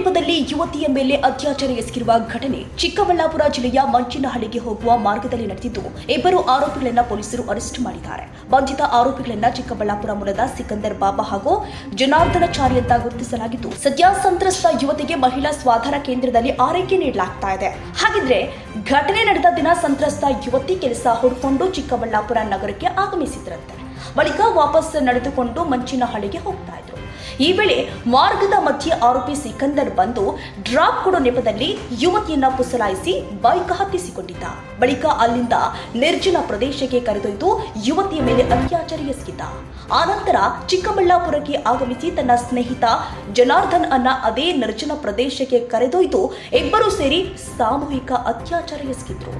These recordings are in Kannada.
ನೆಪದಲ್ಲಿ ಯುವತಿಯ ಮೇಲೆ ಅತ್ಯಾಚಾರ ಎಸಗಿರುವ ಘಟನೆ ಚಿಕ್ಕಬಳ್ಳಾಪುರ ಜಿಲ್ಲೆಯ ಮಂಚಿನಹಳ್ಳಿಗೆ ಹೋಗುವ ಮಾರ್ಗದಲ್ಲಿ ನಡೆದಿದ್ದು, ಇಬ್ಬರು ಆರೋಪಿಗಳನ್ನ ಪೊಲೀಸರು ಅರೆಸ್ಟ್ ಮಾಡಿದ್ದಾರೆ. ಬಂಧಿತ ಆರೋಪಿಗಳನ್ನ ಚಿಕ್ಕಬಳ್ಳಾಪುರ ಮೂಲದ ಸಿಕಂದರ್ ಬಾಬಾ ಹಾಗೂ ಜನಾರ್ದನಚಾರಿ ಅಂತ ಗುರುತಿಸಲಾಗಿದ್ದು, ಸದ್ಯ ಸಂತ್ರಸ್ತ ಯುವತಿಗೆ ಮಹಿಳಾ ಸ್ವಾಧಾರ ಕೇಂದ್ರದಲ್ಲಿ ಆರೈಕೆ ನೀಡಲಾಗ್ತಾ ಇದೆ. ಹಾಗಿದ್ರೆ, ಘಟನೆ ನಡೆದ ದಿನ ಸಂತ್ರಸ್ತ ಯುವತಿ ಕೆಲಸ ಹುಡ್ಕೊಂಡು ಚಿಕ್ಕಬಳ್ಳಾಪುರ ನಗರಕ್ಕೆ ಆಗಮಿಸಿದ್ರಂತೆ. ಬಳಿಕ ವಾಪಸ್ ನಡೆದುಕೊಂಡು ಮಂಚಿನಹಳ್ಳಿಗೆ ಹೋಗ್ತಾ ಇದ್ರು ಈ ವೇಳೆ ಮಾರ್ಗದ ಮಧ್ಯೆ ಆರೋಪಿ ಸಿಕಂದರ್ ಬಂದು ಡ್ರಾಪ್ ಕೊಡೋ ನೆಪದಲ್ಲಿ ಯುವತಿಯನ್ನ ಪುಸಲಾಯಿಸಿ ಬೈಕ್ ಹತ್ತಿಸಿಕೊಂಡಿದ್ದ. ಬಳಿಕ ಅಲ್ಲಿಂದ ನಿರ್ಜನ ಪ್ರದೇಶಕ್ಕೆ ಕರೆದೊಯ್ದು ಯುವತಿಯ ಮೇಲೆ ಅತ್ಯಾಚಾರ ಎಸಗಿದ್ದ. ಆನಂತರ ಚಿಕ್ಕಬಳ್ಳಾಪುರಕ್ಕೆ ಆಗಮಿಸಿ ತನ್ನ ಸ್ನೇಹಿತ ಜನಾರ್ದನ್ ಅನ್ನ ಅದೇ ನಿರ್ಜನ ಪ್ರದೇಶಕ್ಕೆ ಕರೆದೊಯ್ದು ಇಬ್ಬರು ಸೇರಿ ಸಾಮೂಹಿಕ ಅತ್ಯಾಚಾರ ಎಸಗಿದ್ರು.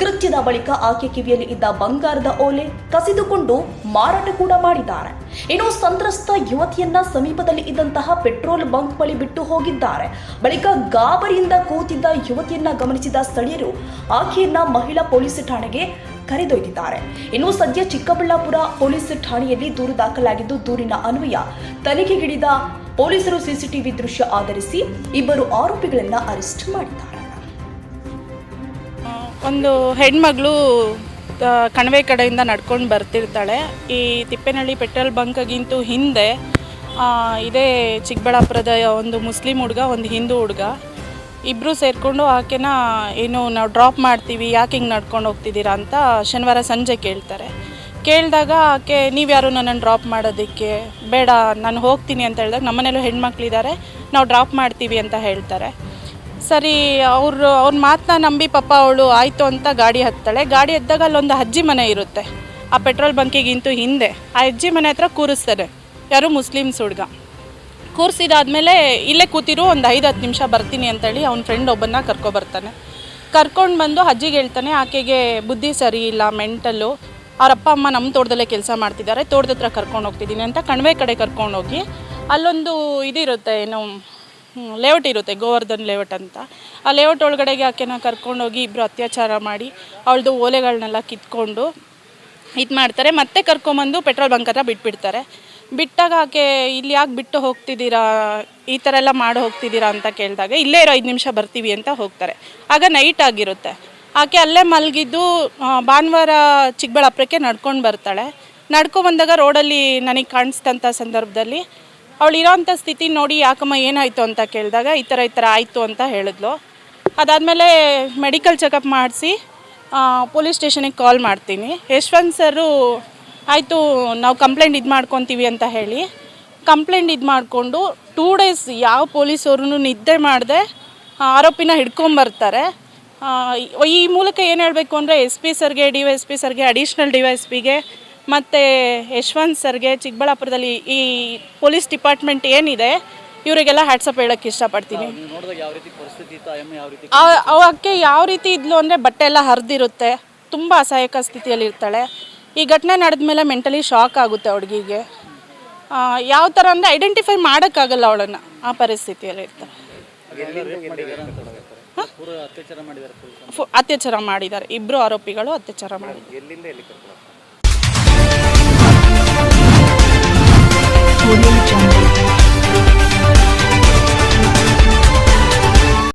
ಕೃತ್ಯದ ಬಳಿಕ ಆಕೆ ಕಿವಿಯಲ್ಲಿ ಇದ್ದ ಬಂಗಾರದ ಓಲೆ ಕಸಿದುಕೊಂಡು ಮಾರಾಟ ಕೂಡ ಮಾಡಿದ್ದಾರೆ. ಇನ್ನು ಸಂತ್ರಸ್ತ ಯುವತಿಯನ್ನ ಸಮೀಪದಲ್ಲಿ ಇದ್ದಂತಹ ಪೆಟ್ರೋಲ್ ಬಂಕ್ ಬಳಿ ಬಿಟ್ಟು ಹೋಗಿದ್ದಾರೆ. ಬಳಿಕ ಗಾಬರಿಯಿಂದ ಕೂತಿದ್ದ ಯುವತಿಯನ್ನ ಗಮನಿಸಿದ ಸ್ಥಳೀಯರು ಆಕೆಯನ್ನ ಮಹಿಳಾ ಪೊಲೀಸ್ ಠಾಣೆಗೆ ಕರೆದೊಯ್ದಿದ್ದಾರೆ. ಇನ್ನು ಸದ್ಯ ಚಿಕ್ಕಬಳ್ಳಾಪುರ ಪೊಲೀಸ್ ಠಾಣೆಯಲ್ಲಿ ದೂರು ದಾಖಲಾಗಿದ್ದು, ದೂರಿನ ಅನ್ವಯ ತನಿಖೆಗಿಳಿದ ಪೊಲೀಸರು ಸಿಸಿಟಿವಿ ದೃಶ್ಯ ಆಧರಿಸಿ ಇಬ್ಬರು ಆರೋಪಿಗಳನ್ನ ಅರೆಸ್ಟ್ ಮಾಡಿದ್ದಾರೆ. ಒಂದು ಹೆಣ್ಮಗಳು ಕಣವೆ ಕಡೆಯಿಂದ ನಡ್ಕೊಂಡು ಬರ್ತಿರ್ತಾಳೆ. ಈ ತಿಪ್ಪೇನಹಳ್ಳಿ ಪೆಟ್ರೋಲ್ ಬಂಕ್ಗಿಂತೂ ಹಿಂದೆ ಇದೇ ಚಿಕ್ಕಬಳ್ಳಾಪುರದ ಒಂದು ಮುಸ್ಲಿಂ ಹುಡುಗ, ಒಂದು ಹಿಂದೂ ಹುಡುಗ. ಇಬ್ಬರು ಸೇರಿಕೊಂಡು ಆಕೆನ ಏನು ನಾವು ಡ್ರಾಪ್ ಮಾಡ್ತೀವಿ, ಯಾಕೆ ಹಿಂಗೆ ನಡ್ಕೊಂಡು ಹೋಗ್ತಿದ್ದೀರಾ ಅಂತ ಶನಿವಾರ ಸಂಜೆ ಕೇಳ್ತಾರೆ. ಕೇಳಿದಾಗ ಆಕೆ ನೀವ್ಯಾರು ನನ್ನನ್ನು ಡ್ರಾಪ್ ಮಾಡೋದಕ್ಕೆ? ಬೇಡ, ನಾನು ಹೋಗ್ತೀನಿ ಅಂತ ಹೇಳಿದಾಗ ನಮ್ಮನೇಲೂ ಹೆಣ್ಮಕ್ಳಿದ್ದಾರೆ ನಾವು ಡ್ರಾಪ್ ಮಾಡ್ತೀವಿ ಅಂತ ಹೇಳ್ತಾರೆ. ಸರಿ, ಅವರು ಅವ್ರ ಮಾತನ್ನ ನಂಬಿ ಪಾಪ ಅವಳು ಆಯಿತು ಅಂತ ಗಾಡಿ ಹತ್ತಾಳೆ. ಗಾಡಿ ಹತ್ತಾಗ ಅಲ್ಲೊಂದು ಅಜ್ಜಿ ಮನೆ ಇರುತ್ತೆ. ಆ ಪೆಟ್ರೋಲ್ ಬಂಕಿಗಿಂತೂ ಹಿಂದೆ. ಆ ಅಜ್ಜಿ ಮನೆ ಹತ್ರ ಕೂರಿಸ್ತಾರೆ. ಯಾರು ಮುಸ್ಲಿಮ್ಸ್ ಹುಡುಗ. ಕೂರಿಸಿದಾದ್ಮೇಲೆ ಇಲ್ಲೇ ಕೂತಿರು, ಒಂದು ಐದು ಹತ್ತು ನಿಮಿಷ ಬರ್ತೀನಿ ಅಂತೇಳಿ ಅವ್ನ ಫ್ರೆಂಡ್ ಒಬ್ಬನ್ನ ಕರ್ಕೊಬರ್ತಾನೆ ಕರ್ಕೊಂಡು ಬಂದು ಅಜ್ಜಿಗೆ ಹೇಳ್ತಾನೆ, ಆಕೆಗೆ ಬುದ್ಧಿ ಸರಿ ಇಲ್ಲ, ಮೆಂಟಲ್ಲು. ಅವ್ರ ಅಪ್ಪ, ಅಮ್ಮ ನಮ್ಮ ತೋಟದಲ್ಲೇ ಕೆಲಸ ಮಾಡ್ತಿದ್ದಾರೆ, ತೋಟದ ಹತ್ರ ಕರ್ಕೊಂಡು ಹೋಗ್ತಿದ್ದೀನಿ ಅಂತ ಕಣ್ವೆ ಕಡೆ ಕರ್ಕೊಂಡೋಗಿ ಅಲ್ಲೊಂದು ಇದಿರುತ್ತೆ, ಏನು ಲೇಔಟ್ ಇರುತ್ತೆ, ಗೋವರ್ಧನ್ ಲೇಔಟ್ ಅಂತ. ಆ ಲೇಔಟ್ ಒಳಗಡೆಗೆ ಆಕೆನ ಕರ್ಕೊಂಡೋಗಿ ಇಬ್ಬರು ಅತ್ಯಾಚಾರ ಮಾಡಿ, ಅವಳದು ಓಲೆಗಳನ್ನೆಲ್ಲ ಕಿತ್ಕೊಂಡು ಇದು ಮಾಡ್ತಾರೆ. ಮತ್ತೆ ಕರ್ಕೊಂಬಂದು ಪೆಟ್ರೋಲ್ ಬಂಕ್ ಹತ್ರ ಬಿಟ್ಬಿಡ್ತಾರೆ. ಬಿಟ್ಟಾಗ ಆಕೆ ಇಲ್ಲಿ ಯಾಕೆ ಬಿಟ್ಟು ಹೋಗ್ತಿದ್ದೀರಾ? ಈ ಥರ ಎಲ್ಲ ಮಾಡಿ ಹೋಗ್ತಿದ್ದೀರಾ ಅಂತ ಕೇಳಿದಾಗ, ಇಲ್ಲೇ ಇರೋ ಐದು ನಿಮಿಷ ಬರ್ತೀವಿ ಅಂತ ಹೋಗ್ತಾರೆ. ಆಗ ನೈಟ್ ಆಗಿರುತ್ತೆ. ಆಕೆ ಅಲ್ಲೇ ಮಲಗಿದ್ದು ಭಾನುವಾರ ಚಿಕ್ಕಬಳ್ಳಾಪುರಕ್ಕೆ ನಡ್ಕೊಂಡು ಬರ್ತಾಳೆ. ನಡ್ಕೊಂಡು ಬಂದಾಗ ರೋಡಲ್ಲಿ ನನಗೆ ಕಾಣಿಸ್ತಂಥ ಸಂದರ್ಭದಲ್ಲಿ, ಅವಳು ಇರೋವಂಥ ಸ್ಥಿತಿ ನೋಡಿ ಯಾಕಮ್ಮ ಏನಾಯಿತು ಅಂತ ಕೇಳಿದಾಗ, ಈ ಥರ ಈ ಥರ ಆಯಿತು ಅಂತ ಹೇಳಿದ್ಲು. ಅದಾದಮೇಲೆ ಮೆಡಿಕಲ್ ಚೆಕಪ್ ಮಾಡಿಸಿ ಪೊಲೀಸ್ ಸ್ಟೇಷನಿಗೆ ಕಾಲ್ ಮಾಡ್ತೀನಿ. ಯಶ್ವಂತ್ ಸರು ಆಯಿತು ನಾವು ಕಂಪ್ಲೇಂಟ್ ಇದು ಮಾಡ್ಕೊತೀವಿ ಅಂತ ಹೇಳಿ ಕಂಪ್ಲೇಂಟ್ ಇದು ಮಾಡಿಕೊಂಡು ಟೂ ಡೇಸ್ ಯಾವ ಪೊಲೀಸವ್ರೂ ನಿದ್ದೆ ಮಾಡದೆ ಆರೋಪಿನ ಹಿಡ್ಕೊಂಬರ್ತಾರೆ ಈ ಮೂಲಕ ಏನು ಹೇಳಬೇಕು ಅಂದರೆ ಎಸ್ ಪಿ ಸರ್ಗೆ ಡಿ ವೈ ಎಸ್ ಪಿ ಸರ್ಗೆ ಅಡಿಷ್ನಲ್ ಡಿ ವೈ ಎಸ್ ಪಿಗೆ ಮತ್ತು ಯಶವಂತ್ ಸರ್ಗೆ ಚಿಕ್ಕಬಳ್ಳಾಪುರದಲ್ಲಿ ಈ ಪೊಲೀಸ್ ಡಿಪಾರ್ಟ್ಮೆಂಟ್ ಏನಿದೆ ಇವರಿಗೆಲ್ಲ ಹ್ಯಾಟ್ಸಪ್ ಹೇಳೋಕ್ಕೆ ಇಷ್ಟಪಡ್ತೀನಿ. ಅವಕ್ಕೆ ಯಾವ ರೀತಿ ಇದ್ಲು ಅಂದರೆ ಬಟ್ಟೆ ಎಲ್ಲ ಹರಿದಿರುತ್ತೆ ತುಂಬ ಅಸಹಾಯಕ ಸ್ಥಿತಿಯಲ್ಲಿ ಇರ್ತಾಳೆ ಈ ಘಟನೆ ನಡೆದ ಮೇಲೆ ಮೆಂಟಲಿ ಶಾಕ್ ಆಗುತ್ತೆ ಹುಡುಗಿಗೆ. ಯಾವ ಥರ ಅಂದರೆ ಐಡೆಂಟಿಫೈ ಮಾಡೋಕ್ಕಾಗಲ್ಲ ಅವಳನ್ನು ಆ ಪರಿಸ್ಥಿತಿಯಲ್ಲಿ ಇರ್ತಾರೆ. ಅತ್ಯಾಚಾರ ಮಾಡಿದ್ದಾರೆ ಇಬ್ಬರು ಆರೋಪಿಗಳು ಅತ್ಯಾಚಾರ ಮಾಡಿದ್ದಾರೆ.